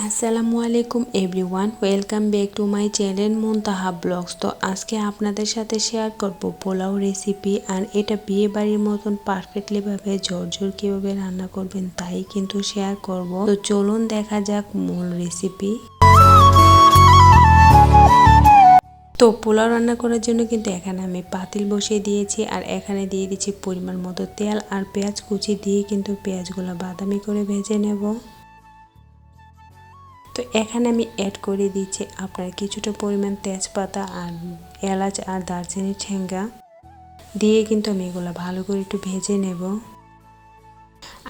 আসসালামু আলাইকুম everyone welcome back to my channel Muntaha blogs তো আজকে আপনাদের সাথে শেয়ার করব পোলাও রেসিপি আর এটা বিয়ে বাড়ির মতন পারফেক্টলি ভাবে ঝরঝর কীভাবে রান্না করবেন তাই কিন্তু শেয়ার করব। তো চলুন দেখা যাক মূল রেসিপি তো পোলাও রান্না করার জন্য কিন্তু এখানে আমি পাতিল বসিয়ে দিয়েছি আর এখানে দিয়ে দিচ্ছি পরিমাণ মতো তেল আর পেঁয়াজ কুচি দিয়ে কিন্তু পেঁয়াজগুলো বাদামি করে ভেজে নেব। তো এখানে আমি অ্যাড করে দিচ্ছি আপনার কিছুটা পরিমাণ তেজপাতা আর এলাচ আর দারচিনি ঠেঙ্গা। দিয়ে কিন্তু আমি এগুলো ভালো করে একটু ভেজে নেব।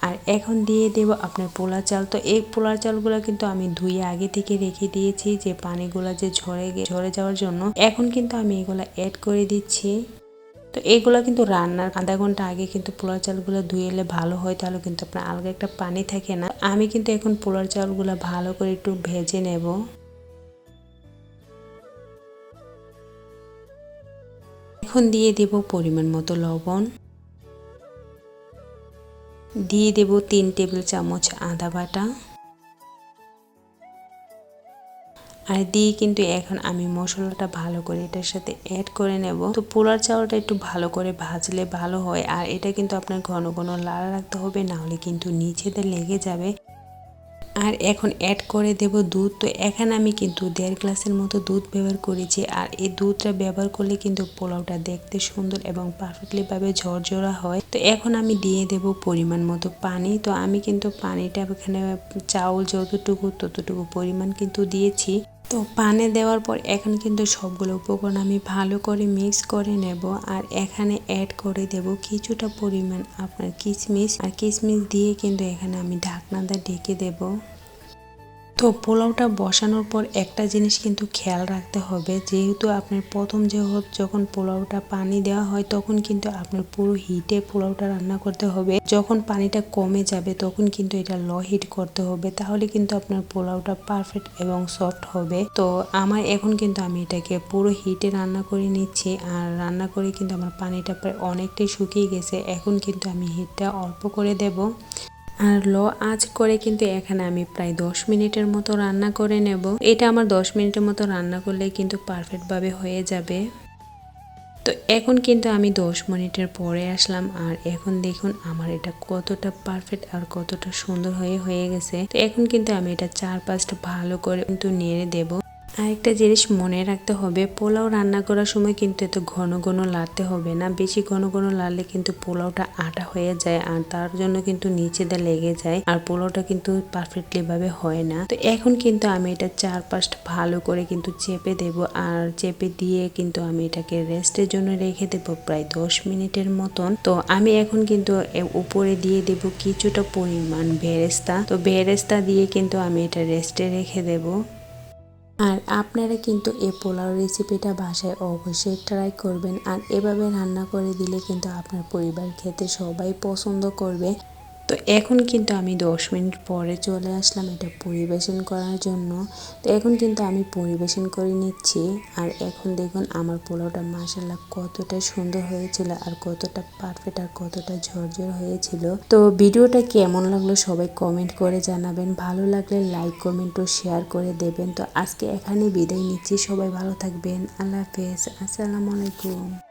আর এখন দিয়ে দেব আপনার পোলা চাল। তো এই পোলার চালগুলো কিন্তু আমি ধুয়ে আগে থেকে রেখে দিয়েছি যে পানিগুলো যে ঝরে ঝরে যাওয়ার জন্য। এখন কিন্তু আমি এগুলো অ্যাড করে দিচ্ছি। তো এইগুলো কিন্তু রান্নার আধা ঘণ্টা আগে কিন্তু পোলার চালগুলো ধুয়ে এলে ভালো হয়, তাহলে কিন্তু আপনার আলগা একটা পানি থাকে না। আমি কিন্তু এখন পোলার চালগুলো ভালো করে একটু ভেজে নেব। এখন দিয়ে দেব পরিমাণ মতো লবণ। দিয়ে দেব তিন টেবিল চামচ আদা বাটা। আর দিয়ে কিন্তু এখন আমি মশলাটা ভালো করে এটার সাথে অ্যাড করে নেব। তো পোলার চাউলটা একটু ভালো করে ভাজলে ভালো হয়, আর এটা কিন্তু আপনার ঘন ঘন লাল রাখতে হবে না হলে কিন্তু নিচেতে লেগে যাবে। আর এখন অ্যাড করে দেব দুধ। তো এখানে আমি কিন্তু দেড় গ্লাসের মতো দুধ ব্যবহার করেছি, আর এই দুধটা ব্যবহার করলে কিন্তু পোলাওটা দেখতে সুন্দর এবং পারফেক্টলিভাবে ঝরঝরা হয়। তো এখন আমি দিয়ে দেব পরিমাণ মতো পানি। তো আমি কিন্তু পানিটা এখানে চাউল যতটুকু ততটুকু পরিমাণ কিন্তু দিয়েছি। তো পানে দেওয়ার পর এখন কিন্তু সবগুলো উপকরণ আমি ভালো করে মিক্স করে নেব আর এখানে অ্যাড করে দেব কিছুটা পরিমাণ আপনার কিশমিশ। আর কিশমিশ দিয়ে কিন্তু এখানে আমি ঢাকনাটা ঢেকে দেব। তো পোলাওটা বসানোর পর একটা জিনিস কিন্তু খেয়াল রাখতে হবে। যেহেতু আপনার প্রথম যে যখন পোলাওটা পানি দেওয়া হয়, তখন কিন্তু আপনার পুরো হিটে পোলাওটা রান্না করতে হবে। যখন পানিটা কমে যাবে, তখন কিন্তু এটা ল হিট করতে হবে। তাহলে কিন্তু আপনার পোলাওটা পারফেক্ট এবং সফট হবে। তো আমার এখন কিন্তু আমি এটাকে পুরো হিটে রান্না করে নিচ্ছি। আর রান্না করে কিন্তু আমার পানিটা প্রায় অনেকটাই শুকিয়ে গেছে। এখন কিন্তু আমি হিটটা অল্প করে দেব। আর লো, আজ করে কিন্তু এখানে আমি প্রায় দশ মিনিটের মতো রান্না করে নেব। এটা আমার দশ মিনিটের মতো রান্না করলে কিন্তু পারফেক্টভাবে হয়ে যাবে। তো এখন কিন্তু আমি দশ মিনিটের পরে আসলাম, আর এখন দেখুন আমার এটা কতটা পারফেক্ট আর কতটা সুন্দর হয়ে হয়ে গেছে। তো এখন কিন্তু আমি এটা চার পাঁচটা ভালো করে কিন্তু নেড়ে দেব। আরেকটা জিনিস মনে রাখতে হবে, পোলাও রান্না করার সময় কিন্তু এত ঘন ঘন লাড়তে হবে না। বেশি ঘন ঘন লাড়লে কিন্তু পোলাওটা আটা হয়ে যায় আর তার জন্য কিন্তু নিচেটা লেগে যায় আর পোলাওটা কিন্তু পারফেক্টলি ভাবে হয় না। তো এখন কিন্তু আমি এটা চার পাঁচটা ভালো করে কিন্তু চেপে দেব আর চেপে দিয়ে কিন্তু আমি এটাকে রেস্টের জন্য রেখে দেব প্রায় দশ মিনিটের মতন। তো আমি এখন কিন্তু উপরে দিয়ে দেব কিছুটা পরিমাণ ভেরেস্তা তো ভেরেস্তা দিয়ে কিন্তু আমি এটা রেস্টে রেখে দেবো। আর আপনারা কিন্তু এই পোলাও রেসিপিটা বাসায় অবশ্যই ট্রাই করবেন। আর এভাবে রান্না করে দিলে কিন্তু আপনার পরিবার খেতে সবাই পছন্দ করবে। তো এখন কিন্তু আমি দশ মিনিট পরে চলে আসলাম এটা পরিবেশন করার জন্য। তো এখন কিন্তু আমি পরিবেশন করে নিচ্ছি। আর এখন দেখুন আমার পোলাওটা মাসাল্লাহ কতটা সুন্দর হয়েছিল আর কতটা পারফেক্ট আর কতটা ঝরঝর হয়েছিল। তো ভিডিওটা কেমন লাগল সবাই কমেন্ট করে জানাবেন। ভালো লাগলে লাইক কমেন্ট ও শেয়ার করে দেবেন। তো আজকে এখানে বিদায় নিচ্ছি। সবাই ভালো থাকবেন। আল্লাহ হাফেজ। আসসালামু আলাইকুম।